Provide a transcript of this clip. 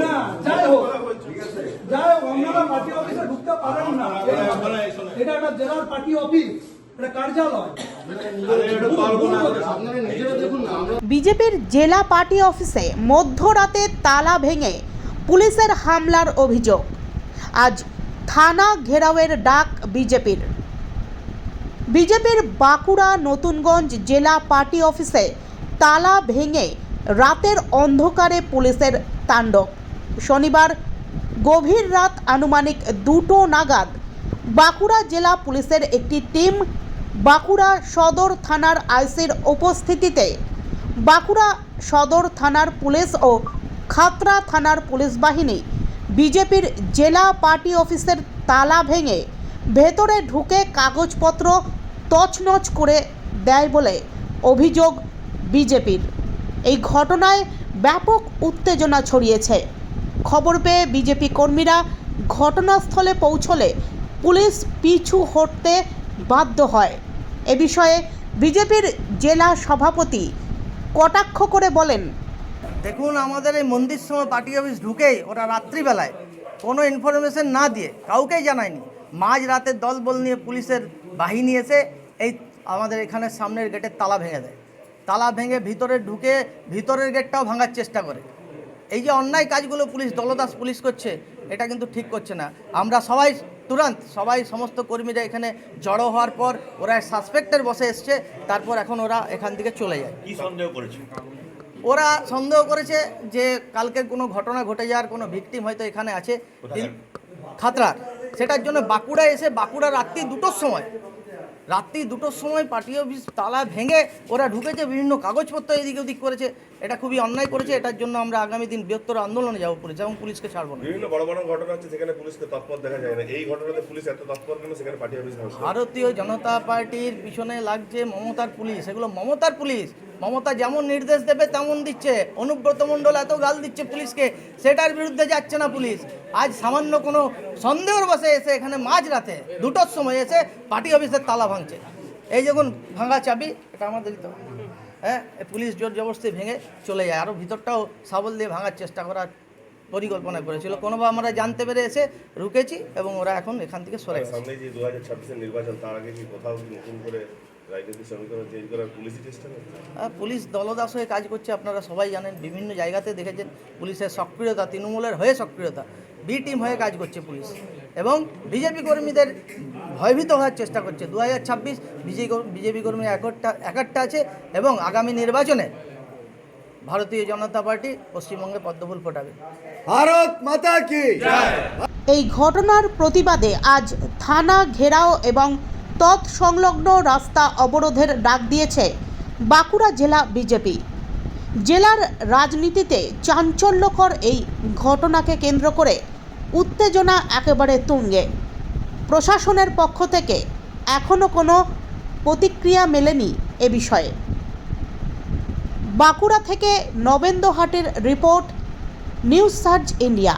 না যাই হোক। যাই হোক আপনারা পার্টি অফিসে ঢুকতে পারেন না। এটা একটা জেলার পার্টি অফিস বিজেপির জেলা পার্টি অফিসে মধ্যরাতে তালা ভেঙে পুলিশের হামলার অভিযোগ। আজ থানা ঘেরাওয়ের ডাক বিজেপির। বিজেপির বাঁকুড়া নতুনগঞ্জ জেলা পার্টি অফিসে তালা ভেঙে রাতের অন্ধকারে পুলিশের তাণ্ডব। শনিবার গভীর রাত আনুমানিক দুটো নাগাদ বাঁকুড়া জেলা পুলিশের একটি টিম বাঁকুড়া সদর থানার আইসির উপস্থিতিতে বাঁকুড়া সদর থানার পুলিশ ও খাতড়া থানার পুলিশ বাহিনী বিজেপির জেলা পার্টি অফিসের তালা ভেঙে ভেতরে ঢুকে কাগজপত্র তছনছ করে দেয় বলে অভিযোগ বিজেপির। এই ঘটনায় ব্যাপক উত্তেজনা ছড়িয়েছে। খবর পেয়ে বিজেপি কর্মীরা ঘটনাস্থলে পৌঁছলে পুলিশ পিছু হটতে বাধ্য হয়। এ বিষয়ে বিজেপির জেলা সভাপতি কটাক্ষ করে বলেন, দেখুন, আমাদের এই মন্দির সময় পার্টি অফিস ঢুকেই ওরা রাত্রিবেলায় কোনো ইনফরমেশন না দিয়ে, কাউকেই জানায়নি। মাঝ রাতের দলবল নিয়ে পুলিশের বাহিনী এসে এই আমাদের এখানে সামনের গেটের তালা ভেঙে দেয়। তালা ভেঙে ভিতরে ঢুকে ভিতরের গেটটাও ভাঙার চেষ্টা করে। এই যে অন্যায় কাজগুলো পুলিশ দলদাস পুলিশ করছে এটা কিন্তু ঠিক করছে না। আমরা সবাই তুরন্ত সবাই সমস্ত কর্মীরা এখানে জড়ো হওয়ার পর ওরা সাসপেক্টের বসে এসছে তারপর এখন ওরা এখান থেকে চলে যায়। কি সন্দেহ করেছে? ওরা সন্দেহ করেছে যে কালকে কোনো ঘটনা ঘটে যাওয়ার কোনো ভিকটিম হয়তো এখানে আছে? খাতরার সেটার জন্য বাঁকুড়া এসে বাঁকুড়া রাত্রি দুটোর সময় রাত্রি দুটোর সময় পার্টি অফিস তালা ভেঙে ওরা ঢুকেছে বিভিন্ন কাগজপত্র এদিক ওদিক করেছে। এটা খুবই অন্যায় করেছে এটার জন্য আমরা আগামী দিন বৃহত্তর আন্দোলনে যাব পুলিশ এবং পুলিশকে ছাড়বো না। বিভিন্ন বড় বড় ঘটনা হচ্ছে সেখানে পুলিশকে তৎপর দেখা যায় না। এই ঘটনাতে পুলিশ এত তৎপর কেন? সেখানে পার্টি অফিস ভারতীয় জনতা পার্টির পিছনে লাগছে মমতার পুলিশ। এগুলো মমতার পুলিশ। মমতা যেমন নির্দেশ দেবে তেমন দিচ্ছে। অনুব্রত মণ্ডল এত গাল দিচ্ছে পুলিশকে। সেটার বিরুদ্ধে যাচ্ছে না পুলিশ। আজ সামান্য কোনো সন্দেহর বসে এসে এখানে মাঝ রাতে দুটোর সময় এসে পার্টি অফিসের তালা ভাঙছে। এই যখন ভাঙা চাবি এটা আমাদেরই তো হ্যাঁ পুলিশ জোর জবরস্তি ভেঙে চলে যায়। আরও ভিতরটাও সাবল দিয়ে ভাঙার চেষ্টা করার পরিকল্পনা করেছিল। কোনোভাবে আমরা জানতে পেরে এসে রুকেছি এবং ওরা এখন এখান থেকে সরে গেছে। সামনে যে দু হাজার ছাব্বিশের নির্বাচন তার আগে কি কোথাও নতুন করে পুলিশ দলদাস হয়ে কাজ করছে আপনারা সবাই জানেন বিভিন্ন জায়গাতে দেখেছেন পুলিশের সক্রিয়তা তৃণমূলের হয়ে সক্রিয়তা। বি টিম হয়ে কাজ করছে পুলিশ। এবং বিজেপি কর্মীদের ভয়ভীত হওয়ার চেষ্টা করছে। দু হাজার ছাব্বিশ বিজেপি কর্মী একটা একটা আছে এবং আগামী নির্বাচনে ভারতীয় জনতা পার্টি পশ্চিমবঙ্গে পদ্মফুল ফোটাবে। ভারত মাতা কি? এই ঘটনার প্রতিবাদে আজ থানা ঘেরাও এবং তৎসংলগ্ন রাস্তা অবরোধের ডাক দিয়েছে বাঁকুড়া জেলা বিজেপি। জেলার রাজনীতিতে চাঞ্চল্যকর এই ঘটনাকে কেন্দ্র করে উত্তেজনা একেবারে তুঙ্গে। প্রশাসনের পক্ষ থেকে এখনও কোনো প্রতিক্রিয়া মেলেনি এ বিষয়ে। বাঁকুড়া থেকে নবেন্দ্রহাটের রিপোর্ট, নিউজ সার্চ ইন্ডিয়া।